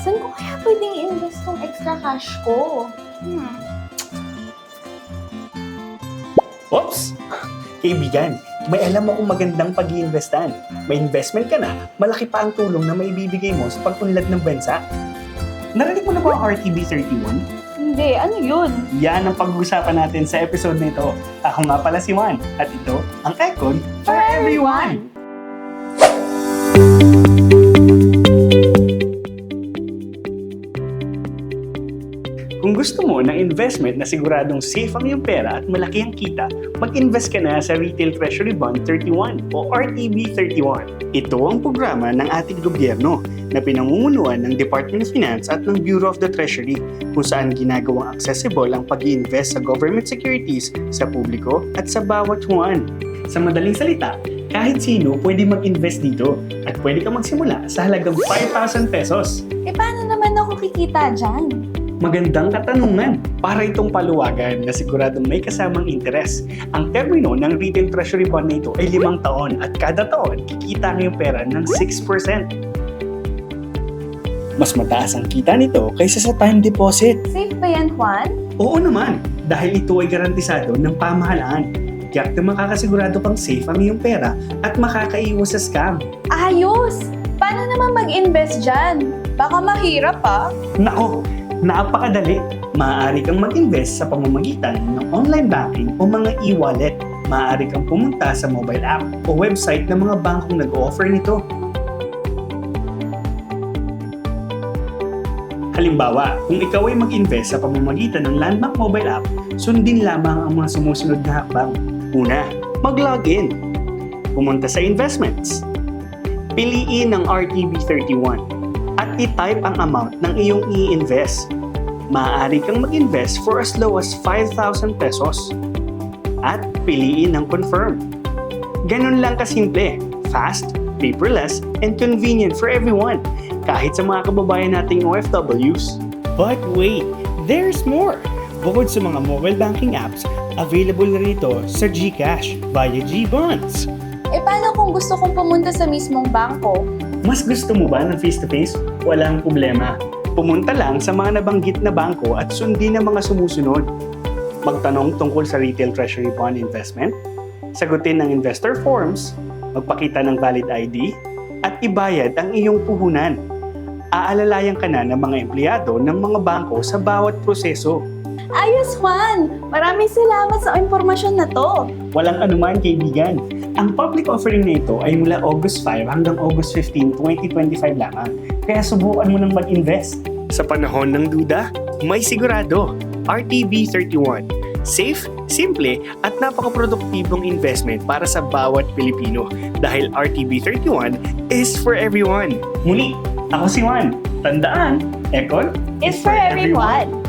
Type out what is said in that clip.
Saan ko kaya pwedeng i-invest tong extra cash ko? Hmm. Oops! Kaibigan, may alam akong magandang pag iinvestan May investment ka na, malaki pa ang tulong na maibibigay mo sa pag-unlad ng bansa. Narinig mo na ba ang RTB 31? Hindi, ano yun? Yan ang pag-uusapan natin sa episode nito. Ako nga pala si Juan, at ito ang Econ for Everyone! Gusto mo ng investment na siguradong safe ang iyong pera at malaki ang kita, mag-invest ka na sa Retail Treasury Bond 31 o RTB 31. Ito ang programa ng ating gobyerno na pinamumunuan ng Department of Finance at ng Bureau of the Treasury kung saan ginagawang accessible ang pag invest sa government securities sa publiko at sa bawat Juan. Sa madaling salita, kahit sino pwede mag-invest dito at pwede ka magsimula sa halagang 5,000 pesos. Eh, paano naman ako kikita dyan? Magandang katanungan para itong paluwagan na siguradong may kasamang interes. Ang termino ng retail treasury bond na ito ay limang taon at kada taon kikita ang iyong pera ng 6%. Mas mataas ang kita nito kaysa sa time deposit. Safe ba yan, Juan? Oo naman, dahil ito ay garantisado ng pamahalaan. Na makakasigurado kang safe ang iyong pera at makakaiwas sa scam. Ayos! Paano naman mag-invest dyan? Baka mahirap ah. Nako, napakadali. Maaari kang mag-invest sa pamamagitan ng online banking o mga e-wallet. Maaari kang pumunta sa mobile app o website ng mga bangkong nag-offer nito. Halimbawa, kung ikaw ay mag-invest sa pamamagitan ng Landmark mobile app, sundin lamang ang mga sumusunod na hakbang. Una, mag-login. Pumunta sa investments. Piliin ang RTB31 at i-type ang amount ng iyong i-invest. Maaari kang mag-invest for as low as 5,000 pesos. At piliin ang confirm. Ganun lang kasimple, fast, paperless, and convenient for everyone, kahit sa mga kababayan nating OFWs. But wait, there's more! Bukod sa mga mobile banking apps, available na rin ito sa GCash via GBonds. Eh, paano kung gusto kong pumunta sa mismong bangko? Mas gusto mo ba ng face-to-face? Walang problema. Pumunta lang sa mga nabanggit na bangko at sundin ang mga sumusunod. Magtanong tungkol sa retail treasury bond investment, sagutin ang investor forms, magpakita ng valid ID, at ibayad ang iyong puhunan. Aalalayan ka na ng mga empleyado ng mga bangko sa bawat proseso. Ayos, Juan! Maraming salamat sa impormasyon na to. Walang anuman kaibigan. Ang public offering na ito ay mula August 5 hanggang August 15, 2025 lamang. Kaya subukan mo nang mag-invest. Sa panahon ng duda, may sigurado. RTB 31. Safe, simple, at napakaproduktibong investment para sa bawat Pilipino. Dahil RTB 31 is for everyone. Muli, ako si Juan. Tandaan, Econ It's for everyone.